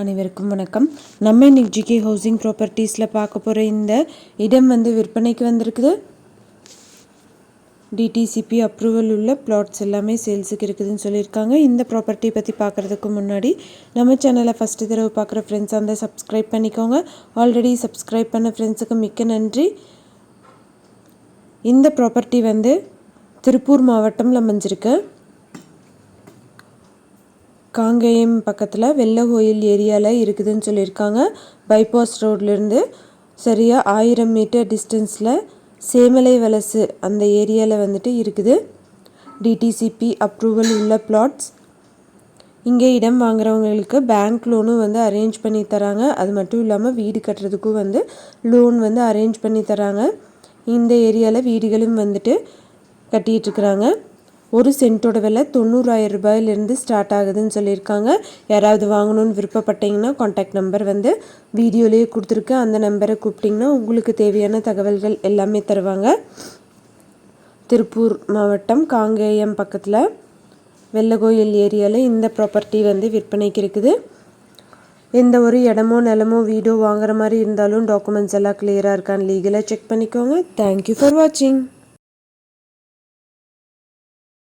அனைவருக்கும் வணக்கம். நம்ம இன்னைக்கு ஜிகே ஹவுசிங் ப்ராப்பர்ட்டிஸில் பார்க்க போகிற இந்த இடம் வந்து விற்பனைக்கு வந்திருக்குது. டிடிசிபி அப்ரூவல் உள்ள பிளாட்ஸ் எல்லாமே சேல்ஸுக்கு இருக்குதுன்னு சொல்லியிருக்காங்க. இந்த ப்ராப்பர்ட்டி பற்றி பார்க்குறதுக்கு முன்னாடி நம்ம சேனலை ஃபஸ்ட்டு தடவை பார்க்குற ஃப்ரெண்ட்ஸ் அந்த சப்ஸ்கிரைப் பண்ணிக்கோங்க. ஆல்ரெடி சப்ஸ்கிரைப் பண்ண ஃப்ரெண்ட்ஸுக்கு மிக்க நன்றி. இந்த ப்ராப்பர்ட்டி வந்து திருப்பூர் மாவட்டம்ல அமைஞ்சிருக்கு. காங்கேயம் பக்கத்தில் வெள்ள கோயில் ஏரியாவில் இருக்குதுன்னு சொல்லியிருக்காங்க. பைபாஸ் ரோட்லேருந்து சரியாக ஆயிரம் மீட்டர் டிஸ்டன்ஸில் சேமலை வலசு அந்த ஏரியாவில் வந்துட்டு இருக்குது. டிடிசிபி அப்ரூவல் உள்ள பிளாட்ஸ். இங்கே இடம் வாங்குறவங்களுக்கு பேங்க் லோனும் வந்து அரேஞ்ச் பண்ணி தராங்க. அது மட்டும் இல்லாமல் வீடு கட்டுறதுக்கும் வந்து லோன் வந்து அரேஞ்ச் பண்ணி தராங்க. இந்த ஏரியாவில் வீடுகளும் வந்துட்டு கட்டிகிட்ருக்குறாங்க ஒரு சென்ட்டோட விலை தொண்ணூறாயிரம் ரூபாயிலேருந்து ஸ்டார்ட் ஆகுதுன்னு சொல்லியிருக்காங்க. யாராவது வாங்கணும்னு விருப்பப்பட்டீங்கன்னா காண்டாக்ட் நம்பர் வந்து வீடியோலேயே கொடுத்துருக்கு. அந்த நம்பரை கூப்பிட்டிங்கன்னா உங்களுக்கு தேவையான தகவல்கள் எல்லாமே தருவாங்க. திருப்பூர் மாவட்டம் காங்கேயம் பக்கத்தில் வெள்ளகோயில் ஏரியாவில் இந்த ப்ராப்பர்ட்டி வந்து விற்பனைக்கு இருக்குது. எந்த ஒரு இடமோ நிலமோ வீடோ வாங்குற மாதிரி இருந்தாலும் டாக்குமெண்ட்ஸ் எல்லாம் கிளியராக இருக்கான்னு லீகலாக செக் பண்ணிக்கோங்க. தேங்க்யூ ஃபார் வாட்சிங்